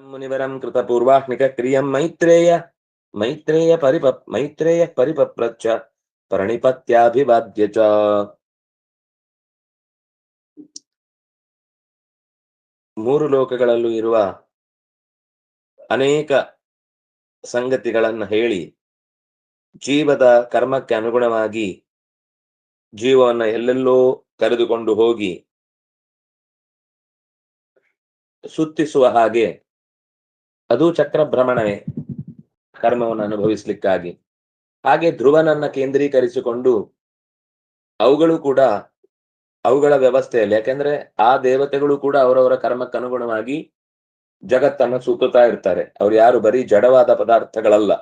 ಮುನಿವರಂ ಕೃತ ಪೂರ್ವಾಹ್ನಿಕ ಕ್ರಿಯಂ ಮೈತ್ರೇಯ ಮೈತ್ರೇಯ ಪರಿಪ ಮೈತ್ರೇಯ ಪರಿಪಪ್ರಚ್ಚ ಪರಿಣಿಪತ್ಯಾಭಿವಾದ್ಯ ಚ ಮೂರು ಲೋಕಗಳಲ್ಲೂ ಇರುವ ಅನೇಕ ಸಂಗತಿಗಳನ್ನ ಹೇಳಿ ಜೀವದ ಕರ್ಮಕ್ಕೆ ಅನುಗುಣವಾಗಿ ಜೀವವನ್ನು ಎಲ್ಲೆಲ್ಲೋ ಕರೆದುಕೊಂಡು ಹೋಗಿ ಸುತ್ತಿಸುವ ಹಾಗೆ ಅದು ಚಕ್ರ ಭ್ರಮಣವೇ. ಕರ್ಮವನ್ನು ಅನುಭವಿಸ್ಲಿಕ್ಕಾಗಿ. ಹಾಗೆ ಧ್ರುವನನ್ನ ಕೇಂದ್ರೀಕರಿಸಿಕೊಂಡು ಅವುಗಳು ಕೂಡ ಅವುಗಳ ವ್ಯವಸ್ಥೆಯಲ್ಲಿ, ಯಾಕೆಂದ್ರೆ ಆ ದೇವತೆಗಳು ಕೂಡ ಅವರವರ ಕರ್ಮಕ್ಕನುಗುಣವಾಗಿ ಜಗತ್ತನ್ನು ಸುತ್ತುತ್ತಾ ಇರ್ತಾರೆ. ಅವ್ರು ಯಾರು? ಬರೀ ಜಡವಾದ ಪದಾರ್ಥಗಳಲ್ಲ.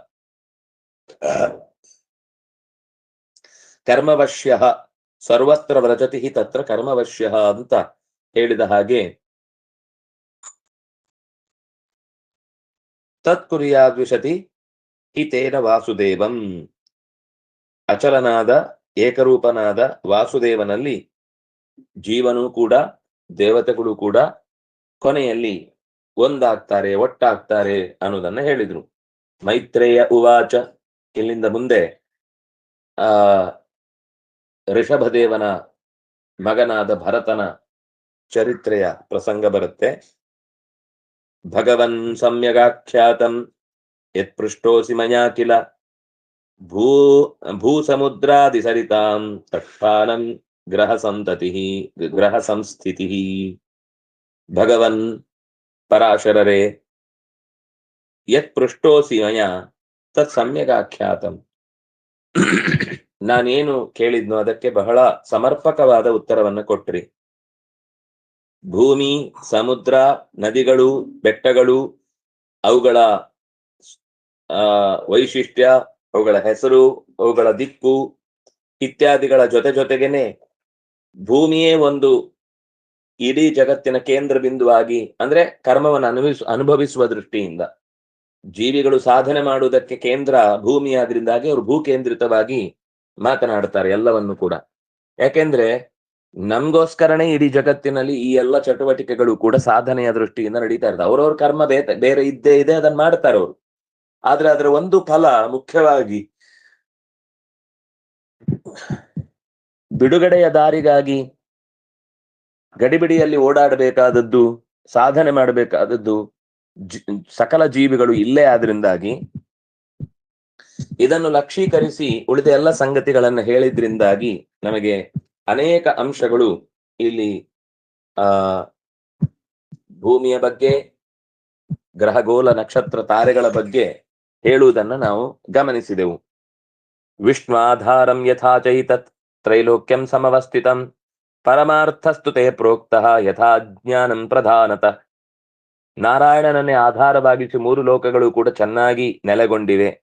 ಕರ್ಮವಶ್ಯ, ಸರ್ವತ್ರ ವ್ರಜತಿ ತತ್ರ ಕರ್ಮವಶ್ಯ ಅಂತ ಹೇಳಿದ ಹಾಗೆ ತತ್ಕುರ್ಯಾದ್ವಿಷತಿ ಹಿತೇನ ವಾಸುದೇವಂ. ಅಚಲನಾದ, ಏಕರೂಪನಾದ ವಾಸುದೇವನಲ್ಲಿ ಜೀವನೂ ಕೂಡ, ದೇವತೆಗಳು ಕೂಡ ಕೊನೆಯಲ್ಲಿ ಒಂದಾಗ್ತಾರೆ, ಒಟ್ಟಾಗ್ತಾರೆ ಅನ್ನೋದನ್ನ ಹೇಳಿದ್ರು. ಮೈತ್ರೇಯ ಉವಾಚ, ಇಲ್ಲಿಂದ ಮುಂದೆ, ಆ ಋಷಭದೇವನ ಮಗನಾದ ಭರತನ ಚರಿತ್ರೆಯ ಪ್ರಸಂಗ ಬರುತ್ತೆ. ಭಗವನ್ ಸಮ್ಯಗಾಖ್ಯಾತಂ ಯತ್ ಪೃಷ್ಟೋಸಿ ಮಯಾ ಕಿಲ ಭೂ ಭೂಸಮುದ್ರಾದಿ ಸರಿತಾಂ ತಕ್ಷಾಲಂ ಗ್ರಹ ಸಂತತಿ ಗ್ರಹ ಸಂಸ್ಥಿತಿ ಭಗವನ್ ಪರಾಶರರೆ ಯತ್ ಪೃಷ್ಟೋಸಿ ಮಯ ತತ್ ಸಮ್ಯಗಾಖ್ಯಾತಂ ನಾನೇನು ಕೇಳಿದ್ನೋ ಅದಕ್ಕೆ ಬಹಳ ಸಮರ್ಪಕವಾದ ಉತ್ತರವನ್ನು ಕೊಟ್ರಿ ಭೂಮಿ, ಸಮುದ್ರ, ನದಿಗಳು, ಬೆಟ್ಟಗಳು, ಅವುಗಳ ವೈಶಿಷ್ಟ್ಯ, ಅವುಗಳ ಹೆಸರು, ಅವುಗಳ ದಿಕ್ಕು ಇತ್ಯಾದಿಗಳ ಜೊತೆ ಜೊತೆಗೇನೆ ಭೂಮಿಯೇ ಒಂದು ಇಡೀ ಜಗತ್ತಿನ ಕೇಂದ್ರ ಬಿಂದುವಾಗಿ ಅಂದ್ರೆ ಕರ್ಮವನ್ನು ಅನುಭವಿಸ, ಅನುಭವಿಸುವ ದೃಷ್ಟಿಯಿಂದ. ಜೀವಿಗಳು ಸಾಧನೆ ಮಾಡುವುದಕ್ಕೆ ಕೇಂದ್ರ ಭೂಮಿ ಆದ್ರಿಂದಾಗಿ ಅವರು ಭೂಕೇಂದ್ರಿತವಾಗಿ ಮಾತನಾಡ್ತಾರೆ ಎಲ್ಲವನ್ನು ಕೂಡ. ಯಾಕೆಂದ್ರೆ ನಮ್ಗೋಸ್ಕರನೇ ಇಡೀ ಜಗತ್ತಿನಲ್ಲಿ ಈ ಎಲ್ಲ ಚಟುವಟಿಕೆಗಳು ಕೂಡ ಸಾಧನೆಯ ದೃಷ್ಟಿಯಿಂದ ನಡೀತಾ ಇರ್ತದೆ. ಅವ್ರವ್ರ ಕರ್ಮ ಬೇರೆ ಇದ್ದೇ ಇದೆ, ಅದನ್ನ ಮಾಡ್ತಾರೆ ಅವರು. ಆದ್ರೆ ಅದರ ಒಂದು ಫಲ ಮುಖ್ಯವಾಗಿ ಬಿಡುಗಡೆಯ ದಾರಿಗಾಗಿ ಗಡಿಬಿಡಿಯಲ್ಲಿ ಓಡಾಡಬೇಕಾದದ್ದು, ಸಾಧನೆ ಮಾಡಬೇಕಾದದ್ದು ಸಕಲ ಜೀವಿಗಳು ಇಲ್ಲೇ ಆದ್ರಿಂದಾಗಿ ಇದನ್ನು ಲಕ್ಷೀಕರಿಸಿ ಉಳಿದ ಎಲ್ಲ ಸಂಗತಿಗಳನ್ನು ಹೇಳಿದ್ರಿಂದಾಗಿ ನಮಗೆ ಅನೇಕ ಅಂಶಗಳು ಇಲ್ಲಿ, ಆ, ಭೂಮಿಯ ಬಗ್ಗೆ ಗ್ರಹಗೋಲ ನಕ್ಷತ್ರ ತಾರೆಗಳ ಬಗ್ಗೆ ಹೇಳುವುದನ್ನ ನಾವು ಗಮನಿಸಿದೆವು. ವಿಷ್ಣುಆಧಾರಂ ಯಥಾ ಚೈತತ್ ತ್ರೈಲೋಕ್ಯಂ ಸಮವಸ್ಥಿತಂ ಪರಮಾರ್ಥಸ್ತುತೆ ಪ್ರೋಕ್ತಃ ಯಥಾ ಜ್ಞಾನಂ ಪ್ರಧಾನತಃ. ನಾರಾಯಣನನ್ನೇ ಆಧಾರವಾಗಿಸಿ ಮೂರು ಲೋಕಗಳು ಕೂಡ ಚೆನ್ನಾಗಿ ನೆಲೆಗೊಂಡಿವೆ.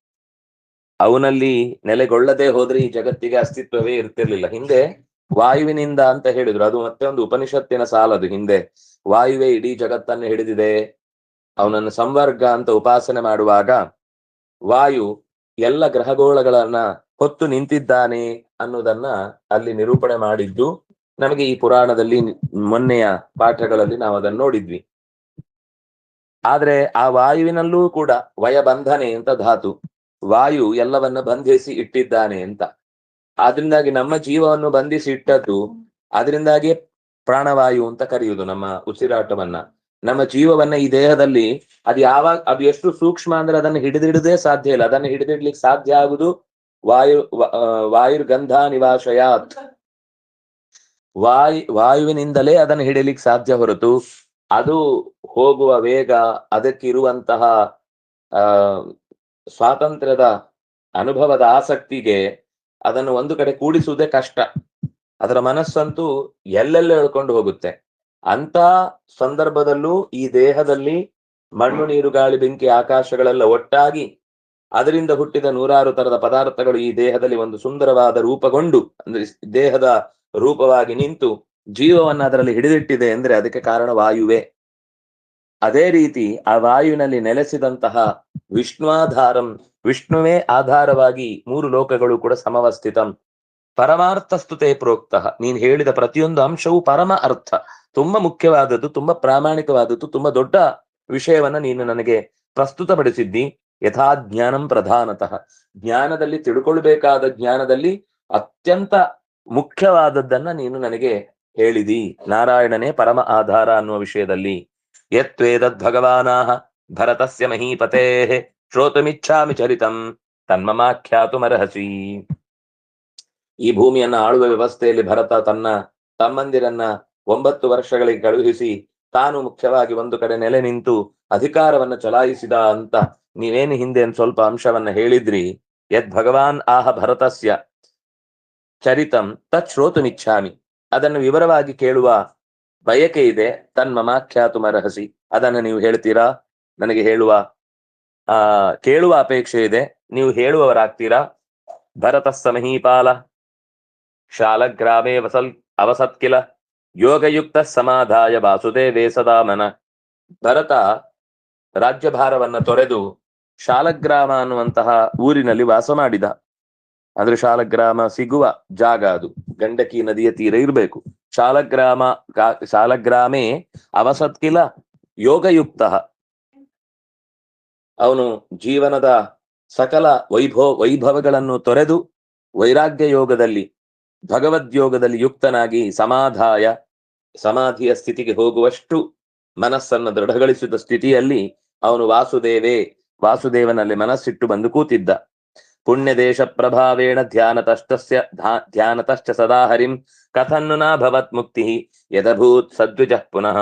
ಅವನಲ್ಲಿ ನೆಲೆಗೊಳ್ಳದೆ ಹೋದ್ರೆ ಈ ಜಗತ್ತಿಗೆ ಅಸ್ತಿತ್ವವೇ ಇರ್ತಿರ್ಲಿಲ್ಲ. ಹಿಂದೆ ವಾಯುವಿನಿಂದ ಅಂತ ಹೇಳಿದ್ರು. ಅದು ಮತ್ತೆ ಒಂದು ಉಪನಿಷತ್ತಿನ ಸಾಲದು. ಹಿಂದೆ ವಾಯುವೆ ಇಡೀ ಜಗತ್ತನ್ನು ಹಿಡಿದಿದೆ. ಅವನನ್ನು ಸಂವರ್ಗ ಅಂತ ಉಪಾಸನೆ ಮಾಡುವಾಗ ವಾಯು ಎಲ್ಲ ಗ್ರಹಗೋಳಗಳನ್ನ ಹೊತ್ತು ನಿಂತಿದ್ದಾನೆ ಅನ್ನೋದನ್ನ ಅಲ್ಲಿ ನಿರೂಪಣೆ ಮಾಡಿದ್ದು. ನಮಗೆ ಈ ಪುರಾಣದಲ್ಲಿ ಮೊನ್ನೆಯ ಪಾಠಗಳಲ್ಲಿ ನಾವು ಅದನ್ನು ನೋಡಿದ್ವಿ. ಆದ್ರೆ ಆ ವಾಯುವಿನಲ್ಲೂ ಕೂಡ ವಯಬಂಧನೆ ಅಂತ ಧಾತು. ವಾಯು ಎಲ್ಲವನ್ನ ಬಂಧಿಸಿ ಇಟ್ಟಿದ್ದಾನೆ ಅಂತ. ಆದ್ರಿಂದಾಗಿ ನಮ್ಮ ಜೀವವನ್ನು ಬಂಧಿಸಿ ಇಟ್ಟದ್ದು ಅದರಿಂದಾಗಿ ಪ್ರಾಣವಾಯು ಅಂತ ಕರೆಯುವುದು ನಮ್ಮ ಉಸಿರಾಟವನ್ನ. ನಮ್ಮ ಜೀವವನ್ನ ಈ ದೇಹದಲ್ಲಿ ಅದು ಯಾವಾಗ, ಅದು ಎಷ್ಟು ಸೂಕ್ಷ್ಮ ಅಂದ್ರೆ ಅದನ್ನು ಹಿಡಿದಿಡದೇ ಸಾಧ್ಯ ಇಲ್ಲ. ಅದನ್ನು ಹಿಡಿದಿಡ್ಲಿಕ್ಕೆ ಸಾಧ್ಯ ಆಗುದು ವಾಯು ವಾಯುರ್ಗಂಧ ನಿವಾಶಯಾತ್. ವಾಯು, ವಾಯುವಿನಿಂದಲೇ ಅದನ್ನು ಹಿಡಿಯಲಿಕ್ಕೆ ಸಾಧ್ಯ ಹೊರತು ಅದು ಹೋಗುವ ವೇಗ ಅದಕ್ಕಿರುವಂತಹ, ಆ, ಸ್ವಾತಂತ್ರ್ಯದ ಅನುಭವದ ಆಸಕ್ತಿಗೆ ಅದನ್ನು ಒಂದು ಕಡೆ ಕೂಡಿಸುವುದೇ ಕಷ್ಟ. ಅದರ ಮನಸ್ಸಂತೂ ಎಲ್ಲೆಲ್ಲ ಹೇಳ್ಕೊಂಡು ಹೋಗುತ್ತೆ. ಅಂತ ಸಂದರ್ಭದಲ್ಲೂ ಈ ದೇಹದಲ್ಲಿ ಮಣ್ಣು, ನೀರು, ಗಾಳಿ, ಬೆಂಕಿ, ಆಕಾಶಗಳೆಲ್ಲ ಒಟ್ಟಾಗಿ ಅದರಿಂದ ಹುಟ್ಟಿದ ನೂರಾರು ತರದ ಪದಾರ್ಥಗಳು ಈ ದೇಹದಲ್ಲಿ ಒಂದು ಸುಂದರವಾದ ರೂಪಗೊಂಡು, ಅಂದ್ರೆ ದೇಹದ ರೂಪವಾಗಿ ನಿಂತು ಜೀವವನ್ನು ಅದರಲ್ಲಿ ಹಿಡಿದಿಟ್ಟಿದೆ ಅಂದ್ರೆ ಅದಕ್ಕೆ ಕಾರಣ ವಾಯುವೆ. ಅದೇ ರೀತಿ ಆ ವಾಯುವಿನಲ್ಲಿ ನೆಲೆಸಿದಂತಹ ವಿಷ್ಣುವಾಧಾರಂ ವಿಷ್ಣುವೇ ಆಧಾರವಾಗಿ ಮೂರು ಲೋಕಗಳು ಕೂಡ ಸಮವಸ್ಥಿತಂ ಪರಮಾರ್ಥಸ್ತುತೆ ಪ್ರೋಕ್ತ. ನೀನ್ ಹೇಳಿದ ಪ್ರತಿಯೊಂದು ಅಂಶವು ಪರಮ ಅರ್ಥ. ತುಂಬಾ ಮುಖ್ಯವಾದದ್ದು, ತುಂಬಾ ಪ್ರಾಮಾಣಿಕವಾದದ್ದು, ತುಂಬಾ ದೊಡ್ಡ ವಿಷಯವನ್ನ ನೀನು ನನಗೆ ಪ್ರಸ್ತುತಪಡಿಸಿದ್ದಿ. ಯಥಾ ಜ್ಞಾನಂ ಪ್ರಧಾನತಃ. ಜ್ಞಾನದಲ್ಲಿ ತಿಳ್ಕೊಳ್ಬೇಕಾದ ಜ್ಞಾನದಲ್ಲಿ ಅತ್ಯಂತ ಮುಖ್ಯವಾದದ್ದನ್ನ ನೀನು ನನಗೆ ಹೇಳಿದಿ. ನಾರಾಯಣನೇ ಪರಮ ಆಧಾರ ಅನ್ನುವ ವಿಷಯದಲ್ಲಿ. ಯತ್ವೇದದ್ ಭಗವಾನಾಹ ಭರತಸ್ಯ ಮಹೀಪತೇ ಶ್ರೋತುಮಿಚ್ಛಾಮಿ ಚರಿತಂ ತನ್ಮಮಾಖ್ಯಾತುಮರ್ಹಸಿ ಈ ಭೂಮಿಯನ್ನ ಆಳುವ ವ್ಯವಸ್ಥೆಯಲ್ಲಿ ಭರತ ತನ್ನ ತಮ್ಮಂದಿರನ್ನ ಒಂಬತ್ತು ವರ್ಷಗಳಿಗೆ ಕಳುಹಿಸಿ ತಾನು ಮುಖ್ಯವಾಗಿ ಒಂದು ಕಡೆ ನೆಲೆ ನಿಂತು ಅಧಿಕಾರವನ್ನ ಚಲಾಯಿಸಿದ ಅಂತ ನೀವೇನು ಹಿಂದೆ ಸ್ವಲ್ಪ ಅಂಶವನ್ನ ಹೇಳಿದ್ರಿ? ಯದ್ ಭಗವಾನ್ ಆಹ ಭರತಸ್ಯ ಚರಿತಂ ತತ್ ಶ್ರೋತುಮಿಚ್ಛಾಮಿ. ಅದನ್ನು ವಿವರವಾಗಿ ಕೇಳುವ ಬಯಕೆ ಇದೆ. ತನ್ಮಮಾಖ್ಯಾತುಮರ್ಹಸಿ. ಅದನ್ನ ನೀವು ಹೇಳ್ತೀರಾ? ನನಗೆ ಹೇಳುವ ಆ, ಕೇಳುವ ಅಪೇಕ್ಷೆ ಇದೆ. ನೀವು ಹೇಳುವವರಾಗ್ತೀರಾ? ಭರತ ಸಮಹೀಪಾಲ ಶಾಲಗ್ರಾಮೇ ವಸಲ್, ಅವಸತ್ಕಿಲ, ಯೋಗಯುಕ್ತ ಸಮಾಧಾಯ ವಾಸುದೇವೇ ಸದಾ ಮನ ಭರತ ರಾಜ್ಯಭಾರವನ್ನ ತೊರೆದು ಶಾಲಗ್ರಾಮ ಅನ್ನುವಂತಹ ಊರಿನಲ್ಲಿ ವಾಸ ಮಾಡಿದ. ಅಂದ್ರೆ ಶಾಲಗ್ರಾಮ ಸಿಗುವ ಜಾಗ ಅದು. ಗಂಡಕಿ ನದಿಯ ತೀರ ಇರಬೇಕು. ಶಾಲಗ್ರಾಮ ಶಾಲಗ್ರಾಮೇ ಅವಸತ್ಕಿಲ, ಯೋಗಯುಕ್ತ. ಅವನು ಜೀವನದ ಸಕಲ ವೈಭವ ವೈಭವಗಳನ್ನು ತೊರೆದು ವೈರಾಗ್ಯ ಯೋಗದಲ್ಲಿ ಭಗವದ್ಯೋಗದಲ್ಲಿ ಯುಕ್ತನಾಗಿ ಸಮಾಧಾಯ, ಸಮಾಧಿಯ ಸ್ಥಿತಿಗೆ ಹೋಗುವಷ್ಟು ಮನಸ್ಸನ್ನು ದೃಢಗೊಳಿಸಿದ ಸ್ಥಿತಿಯಲ್ಲಿ ಅವನು ವಾಸುದೇವೇ, ವಾಸುದೇವನಲ್ಲಿ ಮನಸ್ಸಿಟ್ಟು ಬಂದು ಕೂತಿದ್ದ. ಪುಣ್ಯ ದೇಶ ಪ್ರಭಾವೇಣ ಧ್ಯಾನತಷ್ಟಸ್ಯ ತಷ್ಟಸ್ಯ ಧ್ಯಾನತಶ್ಚ ಸದಾ ಹರಿಂ ಕಥನ್ನು ನಾ ಭವತ್ ಮುಕ್ತಿ ಯದಭೂತ್ ಸದ್ವಿಜಃ ಪುನಃ.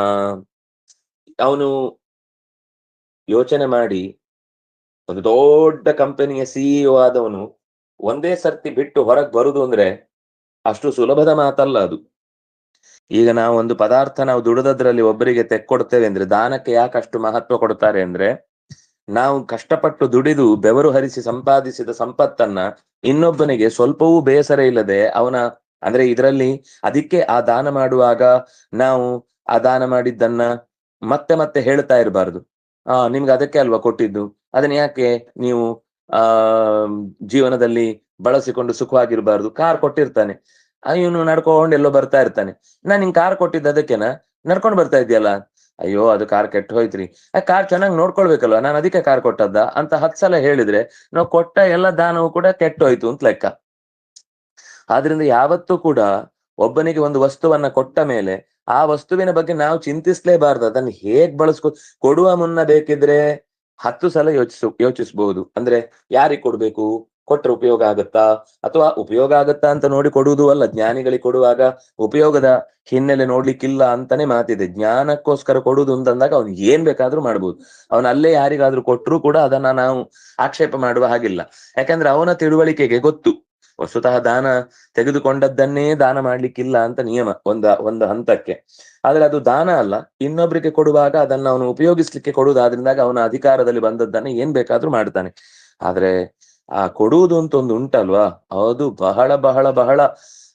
ಅವನು ಯೋಚನೆ ಮಾಡಿ ಒಂದು ದೊಡ್ಡ ಕಂಪನಿಯ ಸಿಇಒ ಆದವನು ಒಂದೇ ಸರ್ತಿ ಬಿಟ್ಟು ಹೊರಗೆ ಬರುದು ಅಂದ್ರೆ ಅಷ್ಟು ಸುಲಭದ ಮಾತಲ್ಲ ಅದು. ಈಗ ನಾವು ಒಂದು ಪದಾರ್ಥ ನಾವು ದುಡಿದದ್ರಲ್ಲಿ ಒಬ್ಬರಿಗೆ ತೆಕ್ಕೊಡ್ತೇವೆ ಅಂದ್ರೆ ದಾನಕ್ಕೆ ಯಾಕೆ ಅಷ್ಟು ಮಹತ್ವ ಕೊಡ್ತಾರೆ ಅಂದ್ರೆ ನಾವು ಕಷ್ಟಪಟ್ಟು ದುಡಿದು ಬೆವರು ಹರಿಸಿ ಸಂಪಾದಿಸಿದ ಸಂಪತ್ತನ್ನ ಇನ್ನೊಬ್ಬನಿಗೆ ಸ್ವಲ್ಪವೂ ಬೇಸರ ಇಲ್ಲದೆ ಅವನ ಅಂದ್ರೆ ಇದರಲ್ಲಿ ಅದಕ್ಕೆ ಆ ದಾನ ಮಾಡುವಾಗ ನಾವು ಆ ದಾನ ಮಾಡಿದ್ದನ್ನ ಮತ್ತೆ ಮತ್ತೆ ಹೇಳ್ತಾ ಇರಬಾರ್ದು. ಆ, ನಿಮ್ಗೆ ಅದಕ್ಕೆ ಅಲ್ವಾ ಕೊಟ್ಟಿದ್ದು? ಅದನ್ನ ಯಾಕೆ ನೀವು, ಆ, ಜೀವನದಲ್ಲಿ ಬಳಸಿಕೊಂಡು ಸುಖವಾಗಿರ್ಬಾರ್ದು? ಕಾರ್ ಕೊಟ್ಟಿರ್ತಾನೆ. ಇವನು ನಡ್ಕೊಂಡು ಎಲ್ಲೋ ಬರ್ತಾ ಇರ್ತಾನೆ. ನಾನ್ ನಿಂಗ್ ಕಾರ್ ಕೊಟ್ಟಿದ್ದು ಅದಕ್ಕೆನಾ? ನಡ್ಕೊಂಡು ಬರ್ತಾ ಇದೆಯಲ್ಲ ಅಯ್ಯೋ, ಅದು ಕಾರ್ ಕೆಟ್ಟ ಹೋಯ್ತ್ರಿ. ಆ ಕಾರ್ ಚೆನ್ನಾಗಿ ನೋಡ್ಕೊಳ್ಬೇಕಲ್ವ? ನಾನು ಅದಕ್ಕೆ ಕಾರ್ ಕೊಟ್ಟದ್ದ? ಅಂತ ಹತ್ ಸಲ ಹೇಳಿದ್ರೆ, ನಾವು ಕೊಟ್ಟ ಎಲ್ಲ ದಾನವು ಕೂಡ ಕೆಟ್ಟ ಹೋಯ್ತು ಅಂತ ಲೆಕ್ಕ. ಆದ್ರಿಂದ ಯಾವತ್ತೂ ಕೂಡ ಒಬ್ಬನಿಗೆ ಒಂದು ವಸ್ತುವನ್ನ ಕೊಟ್ಟ ಮೇಲೆ ಆ ವಸ್ತುವಿನ ಬಗ್ಗೆ ನಾವು ಚಿಂತಿಸ್ಲೇಬಾರ್ದು. ಅದನ್ನ ಹೇಗ್ ಬಳಸ್ಕೊ, ಕೊಡುವ ಮುನ್ನ ಬೇಕಿದ್ರೆ ಹತ್ತು ಸಲ ಯೋಚಿಸು ಯೋಚಿಸಬಹುದು ಅಂದ್ರೆ ಯಾರಿಗೆ ಕೊಡ್ಬೇಕು? ಕೊಟ್ರೆ ಉಪಯೋಗ ಆಗತ್ತಾ? ಅಥವಾ ಉಪಯೋಗ ಆಗತ್ತಾ ಅಂತ ನೋಡಿ ಕೊಡುವುದು ಅಲ್ಲ. ಜ್ಞಾನಿಗಳಿಗೆ ಕೊಡುವಾಗ ಉಪಯೋಗದ ಹಿನ್ನೆಲೆ ನೋಡ್ಲಿಕ್ಕಿಲ್ಲ ಅಂತಾನೆ ಮಾತಿದೆ. ಜ್ಞಾನಕ್ಕೋಸ್ಕರ ಕೊಡುವುದು ಅಂತಂದಾಗ ಅವ್ನು ಏನ್ ಬೇಕಾದ್ರೂ ಮಾಡ್ಬೋದು. ಅವನ ಅಲ್ಲೇ ಯಾರಿಗಾದ್ರೂ ಕೊಟ್ಟರು ಕೂಡ ಅದನ್ನ ನಾವು ಆಕ್ಷೇಪ ಮಾಡುವ ಹಾಗಿಲ್ಲ. ಯಾಕಂದ್ರೆ ಅವನ ತಿಳುವಳಿಕೆಗೆ ಗೊತ್ತು. ವಸ್ತುತಃ ದಾನ ತೆಗೆದುಕೊಂಡದ್ದನ್ನೇ ದಾನ ಮಾಡ್ಲಿಕ್ಕಿಲ್ಲ ಅಂತ ನಿಯಮ ಒಂದ, ಒಂದು ಹಂತಕ್ಕೆ. ಆದ್ರೆ ಅದು ದಾನ ಅಲ್ಲ. ಇನ್ನೊಬ್ಬರಿಗೆ ಕೊಡುವಾಗ ಅದನ್ನ ಅವನು ಉಪಯೋಗಿಸ್ಲಿಕ್ಕೆ ಕೊಡುವುದಾದ್ರಿಂದಾಗ ಅವನ ಅಧಿಕಾರದಲ್ಲಿ ಬಂದದ್ದನ್ನ ಏನ್ ಬೇಕಾದ್ರೂ ಮಾಡ್ತಾನೆ. ಆದ್ರೆ ಆ ಕೊಡುವುದು ಅಂತ ಒಂದು ಉಂಟಲ್ವಾ? ಅದು ಬಹಳ ಬಹಳ ಬಹಳ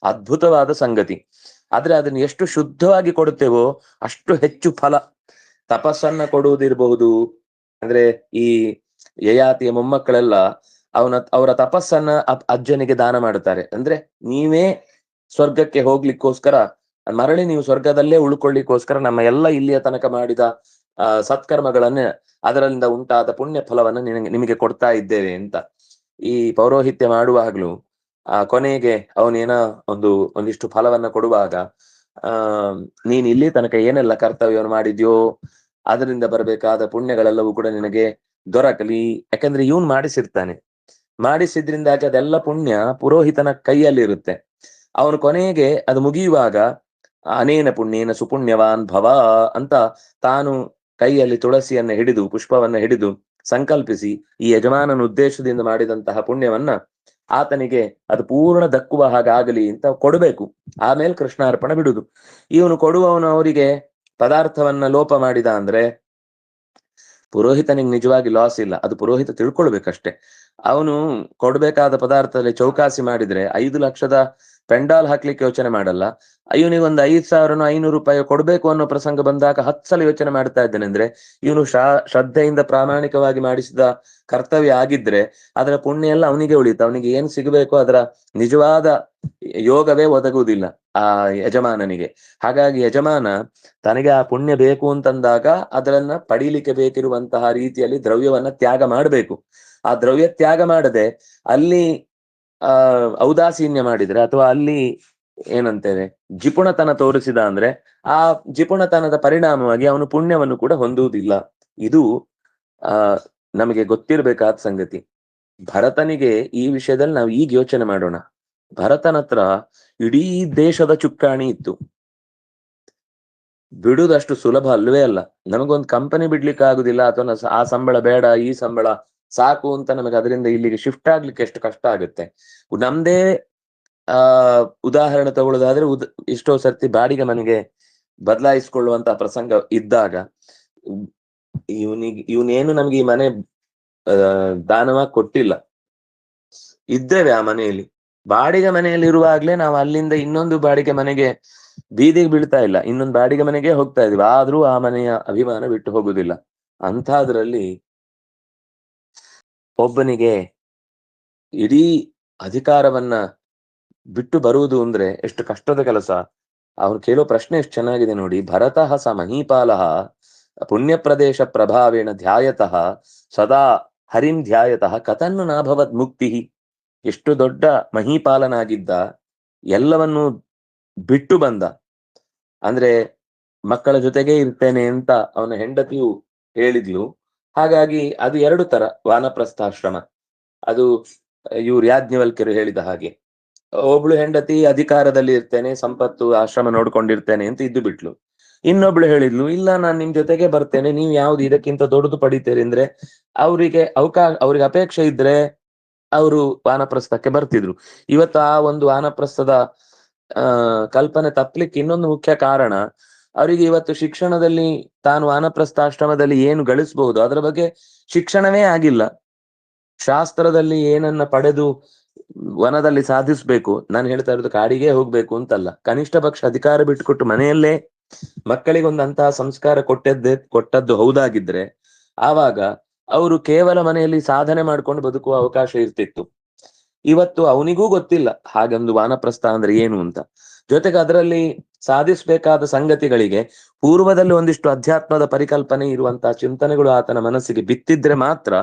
ಅದ್ಭುತವಾದ ಸಂಗತಿ. ಆದ್ರೆ ಅದನ್ನ ಎಷ್ಟು ಶುದ್ಧವಾಗಿ ಕೊಡುತ್ತೇವೋ ಅಷ್ಟು ಹೆಚ್ಚು ಫಲ. ತಪಸ್ಸನ್ನ ಕೊಡುವುದಿರಬಹುದು. ಅಂದ್ರೆ ಈ ಯಯಾತಿಯ ಮೊಮ್ಮಕ್ಕಳೆಲ್ಲ ಅವನ, ಅವರ ತಪಸ್ಸನ್ನ ಅಜ್ಜನಿಗೆ ದಾನ ಮಾಡುತ್ತಾರೆ. ಅಂದ್ರೆ ನೀವೇ ಸ್ವರ್ಗಕ್ಕೆ ಹೋಗ್ಲಿಕ್ಕೋಸ್ಕರ, ಮರಳಿ ನೀವು ಸ್ವರ್ಗದಲ್ಲೇ ಉಳ್ಕೊಳ್ಳಿಕ್ಕೋಸ್ಕರ ನಮ್ಮ ಎಲ್ಲ ಇಲ್ಲಿಯ ತನಕ ಮಾಡಿದ, ಆ, ಸತ್ಕರ್ಮಗಳನ್ನ ಅದರಿಂದ ಉಂಟಾದ ಪುಣ್ಯ ಫಲವನ್ನು ನಿನಗೆ, ನಿಮಗೆ ಕೊಡ್ತಾ ಇದ್ದೇವೆ ಅಂತ. ಈ ಪೌರೋಹಿತ್ಯ ಮಾಡುವಾಗ್ಲೂ, ಆ ಕೊನೆಗೆ ಅವನೇನ ಒಂದು, ಒಂದಿಷ್ಟು ಫಲವನ್ನ ಕೊಡುವಾಗ, ಆ, ನೀನ್ ಇಲ್ಲಿ ತನಕ ಏನೆಲ್ಲ ಕರ್ತವ್ಯವನ್ನು ಮಾಡಿದ್ಯೋ, ಅದರಿಂದ ಬರಬೇಕಾದ ಪುಣ್ಯಗಳೆಲ್ಲವೂ ಕೂಡ ನಿನಗೆ ದೊರಕಲಿ. ಯಾಕಂದ್ರೆ ಇವನ್ ಮಾಡಿಸಿರ್ತಾನೆ. ಮಾಡಿಸಿದ್ರಿಂದಾಗಿ ಅದೆಲ್ಲ ಪುಣ್ಯ ಪುರೋಹಿತನ ಕೈಯಲ್ಲಿ ಇರುತ್ತೆ ಅವನು ಕೊನೆಗೆ ಅದು ಮುಗಿಯುವಾಗ, ಅನೇನ ಪುಣ್ಯೇನ ಸುಪುಣ್ಯವಾನ್ ಭವ ಅಂತ ತಾನು ಕೈಯಲ್ಲಿ ತುಳಸಿಯನ್ನ ಹಿಡಿದು, ಪುಷ್ಪವನ್ನ ಹಿಡಿದು ಸಂಕಲ್ಪಿಸಿ, ಈ ಯಜಮಾನನ ಉದ್ದೇಶದಿಂದ ಮಾಡಿದಂತಹ ಪುಣ್ಯವನ್ನ ಆತನಿಗೆ ಅದು ಪೂರ್ಣ ದಕ್ಕುವ ಹಾಗಾಗಲಿ ಅಂತ ಕೊಡಬೇಕು. ಆಮೇಲೆ ಕೃಷ್ಣಾರ್ಪಣ ಬಿಡುದು. ಇವನು ಕೊಡುವವನು ಅವರಿಗೆ ಪದಾರ್ಥವನ್ನ ಲೋಪ ಮಾಡಿದ ಅಂದ್ರೆ ಪುರೋಹಿತನಿಗೆ ನಿಜವಾಗಿ ಲಾಸ್ ಇಲ್ಲ. ಅದು ಪುರೋಹಿತ ತಿಳ್ಕೊಳ್ಬೇಕಷ್ಟೇ. ಅವನು ಕೊಡ್ಬೇಕಾದ ಪದಾರ್ಥದಲ್ಲಿ ಚೌಕಾಸಿ ಮಾಡಿದ್ರೆ ಐದು ಲಕ್ಷದ ಪೆಂಡಾಲ್ ಹಾಕ್ಲಿಕ್ಕೆ ಯೋಚನೆ ಮಾಡಲ್ಲ. ಇವನಿಗೆ ಒಂದು ಐದ್ ಸಾವಿರನೋ ಐನೂರು ರೂಪಾಯಿ ಕೊಡ್ಬೇಕು ಅನ್ನೋ ಪ್ರಸಂಗ ಬಂದಾಗ ಹತ್ತು ಸಲ ಯೋಚನೆ ಮಾಡ್ತಾ ಇದ್ದೇನೆ ಅಂದ್ರೆ ಇವನು ಶ್ರದ್ಧೆಯಿಂದ ಪ್ರಾಮಾಣಿಕವಾಗಿ ಮಾಡಿಸಿದ ಕರ್ತವ್ಯ ಆಗಿದ್ರೆ ಅದರ ಪುಣ್ಯ ಎಲ್ಲ ಅವನಿಗೆ ಉಳಿತು ಅವನಿಗೆ ಏನ್ ಸಿಗಬೇಕು ಅದರ ನಿಜವಾದ ಯೋಗವೇ ಒದಗುವುದಿಲ್ಲ ಆ ಯಜಮಾನನಿಗೆ. ಹಾಗಾಗಿ ಯಜಮಾನ ತನಗೆ ಆ ಪುಣ್ಯ ಬೇಕು ಅಂತಂದಾಗ ಅದರನ್ನ ಪಡೀಲಿಕ್ಕೆ ಬೇಕಿರುವಂತಹ ರೀತಿಯಲ್ಲಿ ದ್ರವ್ಯವನ್ನ ತ್ಯಾಗ ಮಾಡಬೇಕು. ಆ ದ್ರವ್ಯ ತ್ಯಾಗ ಮಾಡದೆ ಅಲ್ಲಿ, ಆ, ಔದಾಸೀನ್ಯ ಮಾಡಿದ್ರೆ ಅಥವಾ ಅಲ್ಲಿ ಏನಂತೇವೆ, ಜಿಪುಣತನ ತೋರಿಸಿದ ಅಂದ್ರೆ ಆ ಜಿಪುಣತನದ ಪರಿಣಾಮವಾಗಿ ಅವನು ಪುಣ್ಯವನ್ನು ಕೂಡ ಹೊಂದುವುದಿಲ್ಲ. ಇದು, ಆ, ನಮಗೆ ಗೊತ್ತಿರಬೇಕಾದ ಸಂಗತಿ. ಭರತನಿಗೆ ಈ ವಿಷಯದಲ್ಲಿ ನಾವು ಈಗ ಯೋಚನೆ ಮಾಡೋಣ. ಭರತನ ಹತ್ರ ಇಡೀ ದೇಶದ ಚುಕ್ಕಾಣಿ ಇತ್ತು. ಬಿಡುದಷ್ಟು ಸುಲಭ ಅಲ್ವೇ ಅಲ್ಲ. ನಮಗೊಂದು ಕಂಪನಿ ಬಿಡ್ಲಿಕ್ಕೆ ಆಗುದಿಲ್ಲ ಅಥವಾ ಆ ಸಂಬಳ ಬೇಡ, ಈ ಸಂಬಳ ಸಾಕು ಅಂತ ನಮಗೆ ಅದರಿಂದ ಇಲ್ಲಿಗೆ ಶಿಫ್ಟ್ ಆಗ್ಲಿಕ್ಕೆ ಎಷ್ಟು ಕಷ್ಟ ಆಗುತ್ತೆ. ನಮ್ದೇ, ಆ, ಉದಾಹರಣೆ ತಗೊಳ್ಳೋದಾದ್ರೆ ಉದ್, ಎಷ್ಟೋ ಸರ್ತಿ ಬಾಡಿಗೆ ಮನೆಗೆ ಬದಲಾಯಿಸಿಕೊಳ್ಳುವಂತ ಪ್ರಸಂಗ ಇದ್ದಾಗ, ಇವನಿಗೆ, ಇವನೇನು ನಮ್ಗೆ ಈ ಮನೆ ದಾನವಾಗಿ ಕೊಟ್ಟಿಲ್ಲ. ಇದ್ದೇವೆ ಆ ಮನೆಯಲ್ಲಿ. ಬಾಡಿಗೆ ಮನೆಯಲ್ಲಿ ಇರುವಾಗ್ಲೇ ನಾವು ಅಲ್ಲಿಂದ ಇನ್ನೊಂದು ಬಾಡಿಗೆ ಮನೆಗೆ ಬೀದಿಗೆ ಬೀಳ್ತಾ ಇಲ್ಲ. ಇನ್ನೊಂದು ಬಾಡಿಗೆ ಮನೆಗೆ ಹೋಗ್ತಾ ಇದೀವಿ ಆದ್ರೂ ಆ ಮನೆಯ ಅಭಿಮಾನ ಬಿಟ್ಟು ಹೋಗುದಿಲ್ಲ. ಅಂಥದ್ರಲ್ಲಿ ಒಬ್ಬನಿಗೆ ಇಡೀ ಅಧಿಕಾರವನ್ನ ಬಿಟ್ಟು ಬರುವುದು ಅಂದ್ರೆ ಎಷ್ಟು ಕಷ್ಟದ ಕೆಲಸ. ಅವ್ರು ಕೇಳೋ ಪ್ರಶ್ನೆ ಎಷ್ಟು ಚೆನ್ನಾಗಿದೆ ನೋಡಿ, ಭರತಃ ಸ ಮಹೀಪಾಲಃ ಪುಣ್ಯ ಪ್ರದೇಶ ಪ್ರಭಾವೇಣ ಧ್ಯಾಯತಃ ಸದಾ ಹರಿಂ ಧ್ಯಾಯತಃ ಕಥನ್ನು ನಾಭವದ್ ಮುಕ್ತಿ. ಎಷ್ಟು ದೊಡ್ಡ ಮಹೀಪಾಲನಾಗಿದ್ದ, ಎಲ್ಲವನ್ನು ಬಿಟ್ಟು ಬಂದ. ಅಂದ್ರೆ ಮಕ್ಕಳ ಜೊತೆಗೆ ಇರ್ತೇನೆ ಅಂತ ಅವನ ಹೆಂಡತಿಯು ಹೇಳಿದ್ಲು. ಹಾಗಾಗಿ ಅದು ಎರಡು ತರ, ವಾನಪ್ರಸ್ಥಾಶ್ರಮ. ಅದು ಇವ್ರು ಯಾಜ್ಞವಲ್ಕ್ಯರು ಹೇಳಿದ ಹಾಗೆ. ಒಬ್ಳು ಹೆಂಡತಿ ಅಧಿಕಾರದಲ್ಲಿ ಇರ್ತೇನೆ, ಸಂಪತ್ತು ಆಶ್ರಮ ನೋಡ್ಕೊಂಡಿರ್ತೇನೆ ಅಂತ ಇದ್ದು ಬಿಟ್ಲು. ಇನ್ನೊಬ್ಳು ಹೇಳಿದ್ಲು, ಇಲ್ಲ ನಾನು ನಿಮ್ ಜೊತೆಗೆ ಬರ್ತೇನೆ, ನೀವು ಯಾವ್ದು ಇದಕ್ಕಿಂತ ದೊಡ್ಡದು ಪಡಿತೀರಿ ಅಂದ್ರೆ ಅವರಿಗೆ ಅವಕಾಶ ಅವ್ರಿಗೆ ಅಪೇಕ್ಷೆ ಇದ್ರೆ ಅವರು ವಾನಪ್ರಸ್ಥಕ್ಕೆ ಬರ್ತಿದ್ರು. ಇವತ್ತು ಆ ಒಂದು ವಾನಪ್ರಸ್ಥದ, ಆ, ಕಲ್ಪನೆ ತಪ್ಪಲಿಕ್ಕೆ ಇನ್ನೊಂದು ಮುಖ್ಯ ಕಾರಣ ಅವರಿಗೆ ಇವತ್ತು ಶಿಕ್ಷಣದಲ್ಲಿ ತಾನು ವಾನಪ್ರಸ್ಥಾಶ್ರಮದಲ್ಲಿ ಏನು ಗಳಿಸಬಹುದು? ಅದರ ಬಗ್ಗೆ ಶಿಕ್ಷಣವೇ ಆಗಿಲ್ಲ. ಶಾಸ್ತ್ರದಲ್ಲಿ ಏನನ್ನ ಪಡೆದು ವನದಲ್ಲಿ ಸಾಧಿಸ್ಬೇಕು, ನಾನು ಹೇಳ್ತಾ ಇರೋದು ಕಾಡಿಗೆ ಹೋಗ್ಬೇಕು ಅಂತಲ್ಲ. ಕನಿಷ್ಠ ಪಕ್ಷ ಅಧಿಕಾರ ಬಿಟ್ಟುಕೊಟ್ಟು ಮನೆಯಲ್ಲೇ ಮಕ್ಕಳಿಗೊಂದು ಅಂತಹ ಸಂಸ್ಕಾರ ಕೊಟ್ಟದ್ದೇ, ಕೊಟ್ಟದ್ದು ಹೌದಾಗಿದ್ರೆ, ಆವಾಗ ಅವರು ಕೇವಲ ಮನೆಯಲ್ಲಿ ಸಾಧನೆ ಮಾಡ್ಕೊಂಡು ಬದುಕುವ ಅವಕಾಶ ಇರ್ತಿತ್ತು. ಇವತ್ತು ಅವನಿಗೂ ಗೊತ್ತಿಲ್ಲ ಹಾಗೊಂದು ವಾನಪ್ರಸ್ಥ ಅಂದ್ರೆ ಏನು ಅಂತ. ಜೊತೆಗೆ ಅದರಲ್ಲಿ ಸಾಧಿಸಬೇಕಾದ ಸಂಗತಿಗಳಿಗೆ ಪೂರ್ವದಲ್ಲಿ ಒಂದಿಷ್ಟು ಅಧ್ಯಾತ್ಮದ ಪರಿಕಲ್ಪನೆ ಇರುವಂತಹ ಚಿಂತನೆಗಳು ಆತನ ಮನಸ್ಸಿಗೆ ಬಿತ್ತಿದ್ರೆ ಮಾತ್ರ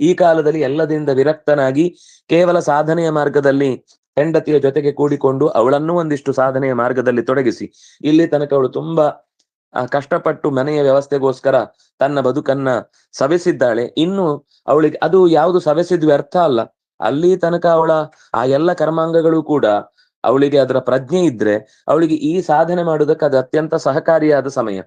ಈ ಕಾಲದಲ್ಲಿ ಎಲ್ಲದಿಂದ ವಿರಕ್ತನಾಗಿ ಕೇವಲ ಸಾಧನೆಯ ಮಾರ್ಗದಲ್ಲಿ ಹೆಂಡತಿಯ ಜೊತೆಗೆ ಕೂಡಿಕೊಂಡು ಅವಳನ್ನು ಒಂದಿಷ್ಟು ಸಾಧನೆಯ ಮಾರ್ಗದಲ್ಲಿ ತೊಡಗಿಸಿ. ಇಲ್ಲಿ ತನಕ ಅವಳು ತುಂಬಾ ಕಷ್ಟಪಟ್ಟು ಮನೆಯ ವ್ಯವಸ್ಥೆಗೋಸ್ಕರ ತನ್ನ ಬದುಕನ್ನ ಸವೆಸಿದ್ದಾಳೆ. ಇನ್ನು ಅವಳಿಗೆ ಅದು ಯಾವುದು ಸವೆಸಿದ್ ಅರ್ಥ ಅಲ್ಲ. ಅಲ್ಲಿ ತನಕ ಅವಳ ಆ ಎಲ್ಲ ಕರ್ಮಾಂಗಗಳು ಕೂಡ ಅವಳಿಗೆ ಅದರ ಪ್ರಜ್ಞೆ ಇದ್ರೆ ಅವಳಿಗೆ ಈ ಸಾಧನೆ ಮಾಡುವುದಕ್ಕೆ ಅದು ಅತ್ಯಂತ ಸಹಕಾರಿಯಾದ ಸಮಯ.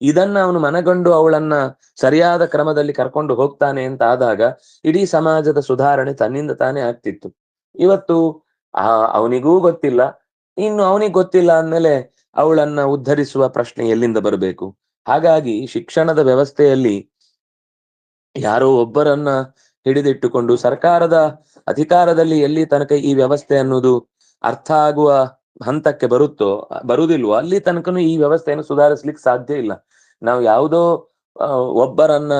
ಇದನ್ನ ಅವನು ಮನಗಂಡು ಅವಳನ್ನ ಸರಿಯಾದ ಕ್ರಮದಲ್ಲಿ ಕರ್ಕೊಂಡು ಹೋಗ್ತಾನೆ ಅಂತ ಆದಾಗ ಇಡೀ ಸಮಾಜದ ಸುಧಾರಣೆ ತನ್ನಿಂದ ತಾನೇ ಆಗ್ತಿತ್ತು. ಇವತ್ತು ಆ, ಅವನಿಗೂ ಗೊತ್ತಿಲ್ಲ. ಇನ್ನು ಅವನಿಗೆ ಗೊತ್ತಿಲ್ಲ ಅಂದ್ಮೇಲೆ ಅವಳನ್ನ ಉದ್ಧರಿಸುವ ಪ್ರಶ್ನೆ ಎಲ್ಲಿಂದ ಬರಬೇಕು? ಹಾಗಾಗಿ ಶಿಕ್ಷಣದ ವ್ಯವಸ್ಥೆಯಲ್ಲಿ ಯಾರೋ ಒಬ್ಬರನ್ನ ಹಿಡಿದಿಟ್ಟುಕೊಂಡು ಸರ್ಕಾರದ ಅಧಿಕಾರದಲ್ಲಿ ಎಲ್ಲಿ ತನಕ ಈ ವ್ಯವಸ್ಥೆ ಅನ್ನೋದು ಅರ್ಥ ಆಗುವ ಹಂತಕ್ಕೆ ಬರುತ್ತೋ ಬರುವುದಿಲ್ವೋ ಅಲ್ಲಿ ತನಕನು ಈ ವ್ಯವಸ್ಥೆಯನ್ನು ಸುಧಾರಿಸ್ಲಿಕ್ಕೆ ಸಾಧ್ಯ ಇಲ್ಲ. ನಾವು ಯಾವುದೋ ಒಬ್ಬರನ್ನ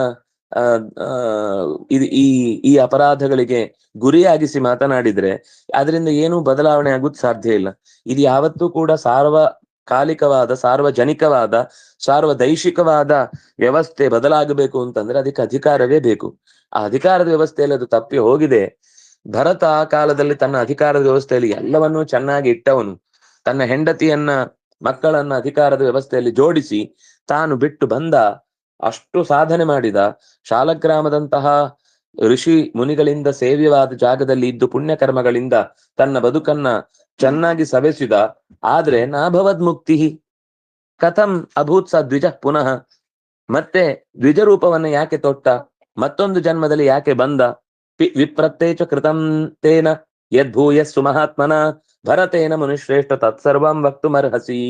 ಈ ಈ ಅಪರಾಧಗಳಿಗೆ ಗುರಿಯಾಗಿಸಿ ಮಾತನಾಡಿದ್ರೆ ಅದರಿಂದ ಏನು ಬದಲಾವಣೆ ಆಗುದು ಸಾಧ್ಯ ಇಲ್ಲ. ಇದು ಯಾವತ್ತೂ ಕೂಡ ಸಾರ್ವಕಾಲಿಕವಾದ, ಸಾರ್ವಜನಿಕವಾದ, ಸಾರ್ವದೈಶಿಕವಾದ ವ್ಯವಸ್ಥೆ ಬದಲಾಗಬೇಕು ಅಂತಂದ್ರೆ ಅದಕ್ಕೆ ಅಧಿಕಾರವೇ ಬೇಕು. ಆ ಅಧಿಕಾರದ ವ್ಯವಸ್ಥೆಯಲ್ಲಿ ಅದು ತಪ್ಪಿ ಹೋಗಿದೆ. ಭರತ ಆ ಕಾಲದಲ್ಲಿ ತನ್ನ ಅಧಿಕಾರದ ವ್ಯವಸ್ಥೆಯಲ್ಲಿ ಎಲ್ಲವನ್ನೂ ಚೆನ್ನಾಗಿ ಇಟ್ಟವನು. ತನ್ನ ಹೆಂಡತಿಯನ್ನ, ಮಕ್ಕಳನ್ನ ಅಧಿಕಾರದ ವ್ಯವಸ್ಥೆಯಲ್ಲಿ ಜೋಡಿಸಿ ತಾನು ಬಿಟ್ಟು ಬಂದ, ಅಷ್ಟು ಸಾಧನೆ ಮಾಡಿದ. ಶಾಲಗ್ರಾಮದಂತಹ ಋಷಿ ಮುನಿಗಳಿಂದ ಸೇವ್ಯವಾದ ಜಾಗದಲ್ಲಿ ಇದ್ದು ಪುಣ್ಯ ಕರ್ಮಗಳಿಂದ ತನ್ನ ಬದುಕನ್ನ ಚೆನ್ನಾಗಿ ಸವೆಸಿದ. ಆದ್ರೆ ನಾಭವದ್ ಮುಕ್ತಿ ಕಥಂ ಅಭೂತ್ ಸ ದ್ವಿಜ ಪುನಃ. ಮತ್ತೆ ದ್ವಿಜ ರೂಪವನ್ನ ಯಾಕೆ ತೊಟ್ಟ? ಮತ್ತೊಂದು ಜನ್ಮದಲ್ಲಿ ಯಾಕೆ ಬಂದ? ವಿಪ್ರತ್ತೇಚ ಕೃತಂ ತೇನ ಯದ್ಭೂಯಸ್ಸು ಮಹಾತ್ಮನ ಭರತೇನ ಮುನಿಶ್ರೇಷ್ಠ ತತ್ಸರ್ವಂ ವಕ್ತುಮರ್ಹಸಿ.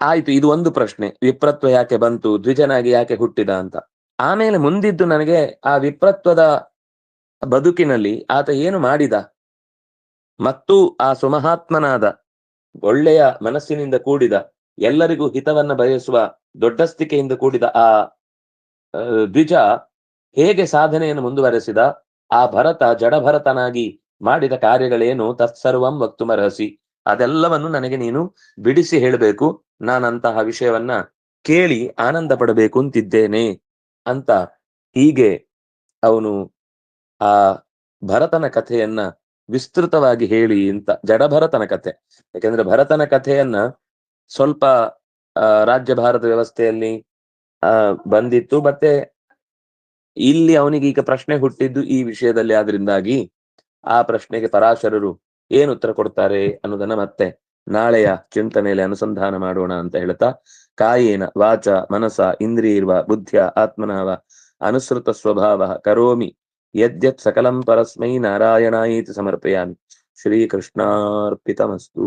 ಆಯ್ತು, ಇದು ಒಂದು ಪ್ರಶ್ನೆ. ವಿಪ್ರತ್ವ ಯಾಕೆ ಬಂತು? ದ್ವಿಜನಾಗಿ ಯಾಕೆ ಹುಟ್ಟಿದ ಅಂತ. ಆಮೇಲೆ ಮುಂದಿದ್ದು ನನಗೆ ಆ ವಿಪ್ರತ್ವದ ಬದುಕಿನಲ್ಲಿ ಆತ ಏನು ಮಾಡಿದ? ಮತ್ತು ಆ ಸುಮಹಾತ್ಮನಾದ ಒಳ್ಳೆಯ ಮನಸ್ಸಿನಿಂದ ಕೂಡಿದ ಎಲ್ಲರಿಗೂ ಹಿತವನ್ನ ಬಯಸುವ ದೊಡ್ಡಸ್ತಿಕೆಯಿಂದ ಕೂಡಿದ ಆ ದ್ವಿಜ ಹೇಗೆ ಸಾಧನೆಯನ್ನು ಮುಂದುವರೆಸಿದ? ಆ ಭರತ ಜಡಭರತನಾಗಿ ಮಾಡಿದ ಕಾರ್ಯಗಳೇನು? ತತ್ಸರ್ವಂ ವಕ್ತುಮರಹಸಿ. ಅದೆಲ್ಲವನ್ನು ನನಗೆ ನೀನು ಬಿಡಿಸಿ ಹೇಳಬೇಕು. ನಾನಂತಹ ವಿಷಯವನ್ನ ಕೇಳಿ ಆನಂದ ಪಡಬೇಕು ಅಂತಿದ್ದೇನೆ ಅಂತ ಹೀಗೆ ಅವನು ಆ ಭರತನ ಕಥೆಯನ್ನ ವಿಸ್ತೃತವಾಗಿ ಹೇಳಿ ಅಂತ. ಜಡಭರತನ ಕಥೆ. ಯಾಕೆಂದ್ರೆ ಭರತನ ಕಥೆಯನ್ನ ಸ್ವಲ್ಪ ರಾಜ್ಯ ಭಾರತ ವ್ಯವಸ್ಥೆಯಲ್ಲಿ ಬಂದಿತ್ತು. ಮತ್ತೆ ಇಲ್ಲಿ ಅವನಿಗೆ ಈಗ ಪ್ರಶ್ನೆ ಹುಟ್ಟಿದ್ದು ಈ ವಿಷಯದಲ್ಲಿ ಆದ್ರಿಂದಾಗಿ ಆ ಪ್ರಶ್ನೆಗೆ ಪರಾಶರರು ಏನು ಉತ್ತರ ಕೊಡ್ತಾರೆ ಅನ್ನೋದನ್ನ ಮತ್ತೆ ನಾಳೆಯ ಚಿಂತನೆಯಲ್ಲಿ ಅನುಸಂಧಾನ ಮಾಡೋಣ ಅಂತ ಹೇಳ್ತಾ, ಕಾಯೇನ ವಾಚ ಮನಸ ಇಂದ್ರಿಯರ್ವ ಬುದ್ಧಿಯ ಆತ್ಮನಾವ ಅನುಸೃತ ಸ್ವಭಾವ ಕರೋಮಿ ಯದ್ಯತ್ ಸಕಲಂ ಪರಸ್ಮೈ ನಾರಾಯಣಾಯಿತಿ ಸಮರ್ಪಯಾಮಿ. ಶ್ರೀಕೃಷ್ಣಾರ್ಪಿತಮಸ್ತು.